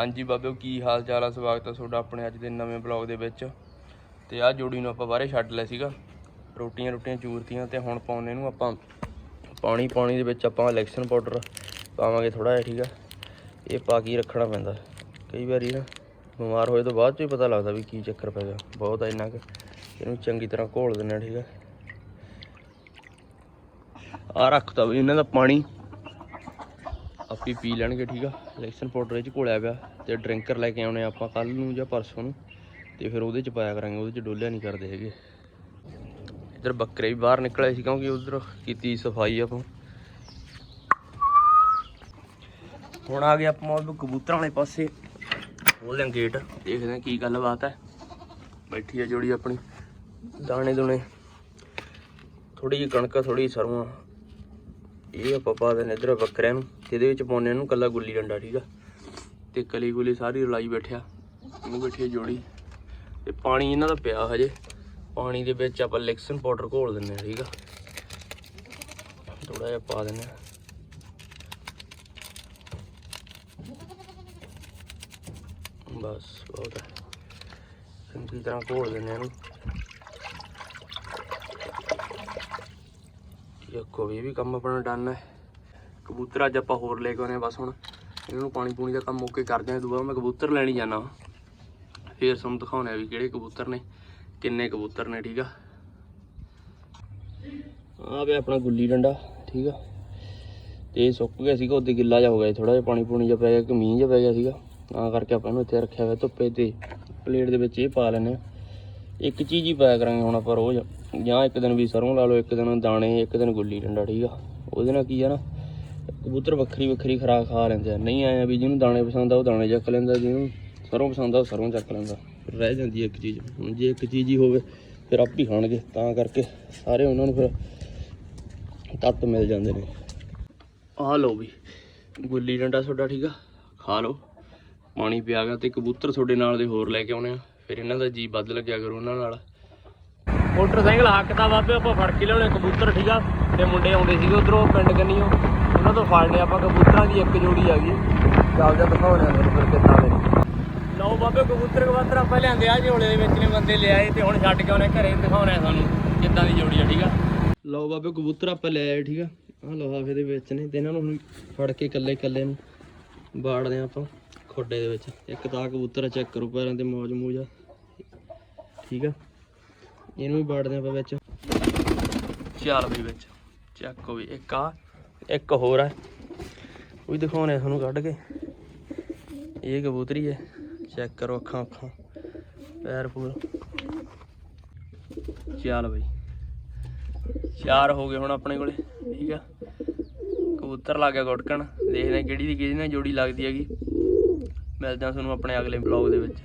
ਹਾਂਜੀ ਬਾਬਿਓ ਕੀ ਹਾਲ ਚਾਲ ਆ? ਸਵਾਗਤ ਆ ਤੁਹਾਡਾ ਆਪਣੇ ਅੱਜ ਦੇ ਨਵੇਂ ਬਲੌਗ ਦੇ ਵਿੱਚ। ਤੇ ਆਹ ਜੋੜੀ ਨੂੰ ਆਪਾਂ ਬਾਹਰੇ ਛੱਡ ਲਿਆ ਸੀਗਾ। ਰੋਟੀਆਂ ਰੋਟੀਆਂ ਚੂਰਤੀਆਂ ਤੇ ਹੁਣ ਪਾਉਣੇ ਨੂੰ ਆਪਾਂ ਪਾਣੀ ਪਾਣੀ ਦੇ ਵਿੱਚ ਆਪਾਂ ਇਲੈਕਸ਼ਨ ਪਾਊਡਰ ਪਾਵਾਂਗੇ ਥੋੜਾ ਜਿਹਾ, ਠੀਕ ਆ? ਇਹ ਪਾ ਕੇ ਰੱਖਣਾ ਪੈਂਦਾ। ਕਈ ਵਾਰੀ ਨਾ ਬਿਮਾਰ ਹੋਏ ਤੋਂ ਬਾਅਦ ਚ ਹੀ ਪਤਾ ਲੱਗਦਾ ਵੀ ਕੀ ਚੱਕਰ ਪੈ ਗਿਆ। ਬਹੁਤ ਇੰਨਾ ਕਿ। ਇਹਨੂੰ ਚੰਗੀ ਤਰ੍ਹਾਂ ਘੋਲ ਦਿੰਨਾ ਠੀਕ ਆ? ਆ ਰੱਖਤਾ ਵੀ ਇਹਨਾਂ ਦਾ ਪਾਣੀ। ਆਪੀ ਪੀ ਲੈਣਗੇ, ਠੀਕ ਆ? ਇਲੈਕਸ਼ਨ ਪਾਊਡਰ ਇਹ ਚ ਘੋਲਿਆ ਪਿਆ ਤੇ ਡਰਿੰਕਰ ਲੈ ਕੇ ਆਉਣੇ ਆਪਾਂ ਕੱਲ ਨੂੰ ਜਾਂ ਪਰਸੋਂ ਨੂੰ ਤੇ ਫਿਰ ਉਹਦੇ ਚ ਪਾਇਆ ਕਰਾਂਗੇ, ਉਹਦੇ ਚ ਡੋਲਿਆ ਨਹੀਂ ਕਰਦੇ ਹੈਗੇ। ਇੱਧਰ ਬੱਕਰੇ ਵੀ ਬਾਹਰ ਨਿਕਲੇ ਸੀ ਕਿਉਂਕਿ ਉਧਰ ਕੀਤੀ ਸਫ਼ਾਈ ਆਪਾਂ। ਹੁਣ ਆ ਗਏ ਆਪਾਂ ਉਹ ਕਬੂਤਰਾਂ ਵਾਲੇ ਪਾਸੇ। ਖੋਲਦੇ ਹਾਂ ਗੇਟ ਦੇਖਦੇ ਹਾਂ ਕੀ ਗੱਲਬਾਤ ਹੈ। ਬੈਠੀ ਹੈ ਜੋੜੀ ਆਪਣੀ ਦਾਣੇ ਦੁਣੇ ਥੋੜੀ ਜਿਹੀ ਕਣਕ ਥੋੜੀ ਸਰੋਂ ਇਹ ਆਪਾਂ ਪਾ ਦਿੰਦੇ ਇੱਧਰ ਬੱਕਰਿਆਂ ਨੂੰ ਤੇ ਇਹਦੇ ਵਿੱਚ ਪਾਉਂਦੇ ਇਹਨੂੰ ਕੱਲਾ ਗੁੱਲੀ ਡੰਡਾ, ਠੀਕ ਆ? ਤੇ ਕਲੀ ਗੁਲੀ ਸਾਰੀ ਰਲਾਈ ਬੈਠਿਆ ਇਹਨੂੰ ਬੈਠੀ ਜੋੜੀ। ਤੇ ਪਾਣੀ ਇਹਨਾਂ ਦਾ ਪਿਆ ਹਜੇ। ਪਾਣੀ ਦੇ ਵਿੱਚ ਆਪਾਂ ਲੈਕਸਨ ਪਾਊਡਰ ਘੋਲ ਦਿੰਦੇ ਆ ਠੀਕ ਆ? ਥੋੜਾ ਜਿਹਾ ਪਾ ਦਿੰਦੇ ਆ ਬਸ, ਬਹੁਤ ਹੈ ਚੰਗੀ ਤਰ੍ਹਾਂ ਘੋਲ ਦਿੰਦੇ ਆ ਇਹਨੂੰ। ਦੇਖੋ ਵੀ ਇਹ ਵੀ ਕੰਮ ਆਪਣਾ ਡਨ ਹੈ। ਕਬੂਤਰ ਅੱਜ ਆਪਾਂ ਹੋਰ ਲੈ ਕੇ ਆਉਣੇ ਆ ਬਸ ਹੁਣ। ਇਹਨਾਂ ਨੂੰ ਪਾਣੀ ਪੂਣੀ ਦਾ ਕੰਮ ਓਕੇ ਕਰਦੇ ਆ ਦੁਬਾਰਾ ਮੈਂ ਕਬੂਤਰ ਲੈਣੀ ਜਾਣਾ। ਫੇਰ ਤੁਹਾਨੂੰ ਦਿਖਾਉਣੇ ਆ ਵੀ ਕਿਹੜੇ ਕਬੂਤਰ ਨੇ, ਕਿੰਨੇ ਕਬੂਤਰ ਨੇ, ਠੀਕ ਆ? ਆ ਵੀ ਆਪਣਾ ਗੁੱਲੀ ਡੰਡਾ, ਠੀਕ ਆ? ਤੇ ਇਹ ਸੁੱਕ ਗਿਆ ਸੀਗਾ, ਉਹਦੇ ਗਿੱਲਾ ਜਿਹਾ ਹੋ ਗਿਆ ਥੋੜਾ ਜਿਹਾ ਪਾਣੀ ਪੂਣੀ ਜਿਹਾ ਪੈ ਗਿਆ ਕਿ ਮੀਂਹ ਜਿਹਾ ਪੈ ਗਿਆ ਸੀਗਾ। ਤਾਂ ਕਰਕੇ ਆਪਾਂ ਇਹਨੂੰ ਇੱਥੇ ਰੱਖਿਆ ਹੋਇਆ ਧੁੱਪੇ ਤੇ। ਪਲੇਟ ਦੇ ਵਿੱਚ ਇਹ ਪਾ ਲੈਨੇ ਆ ਇੱਕ ਚੀਜ਼ ਹੀ ਪਾਇਆ ਕਰਾਂਗੇ ਹੁਣ ਆਪਾਂ ਰੋਜ਼। ਜਾਂ ਇੱਕ ਦਿਨ ਵੀ ਸਰੋਂ ਲਾ ਲਓ, ਇੱਕ ਦਿਨ ਦਾਣੇ, ਇੱਕ ਦਿਨ ਗੁੱਲੀ ਡੰਡਾ, ਠੀਕ ਆ? ਉਹਦੇ ਨਾਲ ਕੀ ਆ ਨਾ, ਕਬੂਤਰ ਵੱਖਰੀ ਵੱਖਰੀ ਖਰਾਕ ਖਾ ਲੈਂਦੇ ਆ। ਨਹੀਂ ਆਇਆ ਵੀ ਜਿਹਨੂੰ ਦਾਣੇ ਪਸੰਦ ਆ, ਉਹ ਦਾਣੇ ਚੱਕ ਲੈਂਦਾ, ਜਿਹਨੂੰ ਸਰੋਂ ਪਸੰਦ ਆ, ਉਹ ਸਰੋਂ ਚੱਕ ਲੈਂਦਾ। ਫਿਰ ਰਹਿ ਜਾਂਦੀ ਹੈ ਇੱਕ ਚੀਜ਼। ਹੁਣ ਜੇ ਇੱਕ ਚੀਜ਼ ਹੀ ਹੋਵੇ, ਫਿਰ ਆਪ ਹੀ ਖਾਣਗੇ। ਤਾਂ ਕਰਕੇ ਸਾਰੇ ਉਹਨਾਂ ਨੂੰ ਫਿਰ ਤੱਤ ਮਿਲ ਜਾਂਦੇ ਨੇ। ਆਹ ਲਓ ਵੀ, ਗੁੱਲੀ ਡੰਡਾ ਤੁਹਾਡਾ ਠੀਕ ਆ? ਖਾ ਲਓ। ਪਾਣੀ ਪਿਆ ਗਿਆ ਤੇ ਕਬੂਤਰ ਤੁਹਾਡੇ ਨਾਲ ਦੇ ਹੋਰ ਲੈ ਕੇ ਆਉਣੇ ਆ। ਫਿਰ ਇਹਨਾਂ ਦਾ ਜੀ ਬਦਲ ਗਿਆ ਕਰੂ ਉਹਨਾਂ ਨਾਲ। ਮੋਟਰਸਾਈਕਲ ਹੱਕਦਾ ਬਾਬੇ, ਆਪਾਂ ਫੜ ਕੇ ਲਿਆਉਣੇ, ਕਬੂਤਰ ਠੀਕ ਆ ਤੇ ਮੁੰਡੇ ਆਉਂਦੇ ਸੀਗੇ ਉਧਰੋਂ ਪਿੰਡ ਕੰਨੀਓ। ਉਹਨਾਂ ਤੋਂ ਫੜ ਲਿਆ ਆਪਾਂ ਕਬੂਤਰਾਂ ਦੀ, ਇੱਕ ਜੋੜੀ ਆ ਗਈ। ਚੱਲ ਜਾ ਦਿਖਾਉਣੇ ਆ ਫਿਰ ਕਿੱਦਾਂ ਦੇ। ਲਓ ਬਾਬੇ, ਕਬੂਤਰ ਕਬੂਤਰ ਆਪਾਂ ਲਿਆਂਦੇ ਆ, ਝੋਲੇ ਦੇ ਵਿੱਚ ਨੇ ਬੰਦੇ ਲਿਆਏ ਤੇ ਹੁਣ ਛੱਡ ਕੇ ਆਉਣੇ ਘਰੇ ਦਿਖਾਉਣੇ ਆ ਤੁਹਾਨੂੰ ਕਿੱਦਾਂ ਦੀ ਜੋੜੀ ਆ, ਠੀਕ ਆ? ਲਓ ਬਾਬੇ, ਕਬੂਤਰ ਆਪਾਂ ਲੈ ਆਏ, ਠੀਕ ਆ। ਆਹ ਲਿਫਾਫੇ ਦੇ ਵਿੱਚ ਨੇ, ਤੇ ਇਹਨਾਂ ਨੂੰ ਹੁਣ ਫੜ ਕੇ ਇਕੱਲੇ ਇਕੱਲੇ ਨੂੰ ਬਾੜਦੇ ਆ ਆਪਾਂ। ਖੋਡੇ ਦੇ ਵਿੱਚ। ਇੱਕ ਤਾਂ ਆਹ ਕਬੂਤਰ ਚੈੱਕ ਕਰੋ ਪੈਰਾਂ ਤੇ ਮੌਜ ਮੂਜ ਆ। ਠੀਕ ਆ? ਇਹਨੂੰ ਵੀ ਬਾੜਦੇ ਆਪਾਂ ਵਿੱਚ। ਚਾਰ ਵੀ ਵਿੱਚ। ਚੱਕ ਵੀ ਇੱਕ ਆ, ਇੱਕ ਹੋਰ ਆ। ਉਹ ਵੀ ਦਿਖਾਉਣੇ ਆ ਤੁਹਾਨੂੰ ਕੱਢ ਕੇ। ਇਹ ਕਬੂਤਰੀ ਹੈ ਚੈੱਕ ਕਰੋ ਅੱਖਾਂ ਅੱਖਾਂ। ਪੈਰ ਪੂਰ। ਚੱਲ ਬਈ। ਚਾਰ ਹੋ ਗਏ ਹੁਣ ਆਪਣੇ ਕੋਲੇ। ਠੀਕ ਆ? ਕਬੂਤਰ ਲੱਗ ਗਿਆ ਗੁੜਕਣ। ਦੇਖਦੇ ਹਾਂ ਕਿਹੜੀ ਦੀ ਕਿਹਦੀ ਨਾਲ ਜੋੜੀ ਲੱਗਦੀ ਹੈਗੀ। ਮਿਲਦੇ ਹਾਂ ਤੁਹਾਨੂੰ ਆਪਣੇ ਅਗਲੇ ਬਲੌਗ ਦੇ ਵਿੱਚ।